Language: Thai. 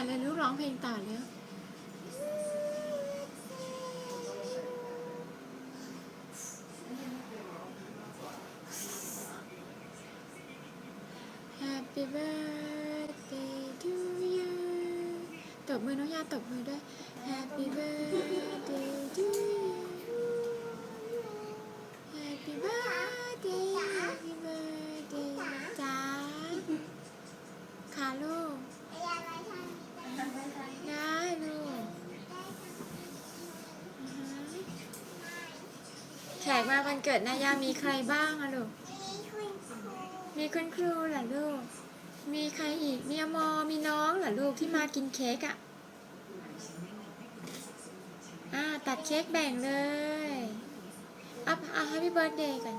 อะแล้วลูกร้องเพลงต่อเร็ว Happy birthday to you ตบมือน้องยาตบมือด้วย Happy birthday to you Happy birthday Happy birthday จ้าค่ะลูก ได้ลูกอือฮะ แขกมาวันเกิดนายามีใครบ้างอะลูก มีคุณครูเหรอลูก มีใครอีก มีอมอมีน้องเหรอลูกที่มากินเค้กอะอ่าตัดเค้กแบ่งเลยเอาเอา Happy Birthday กัน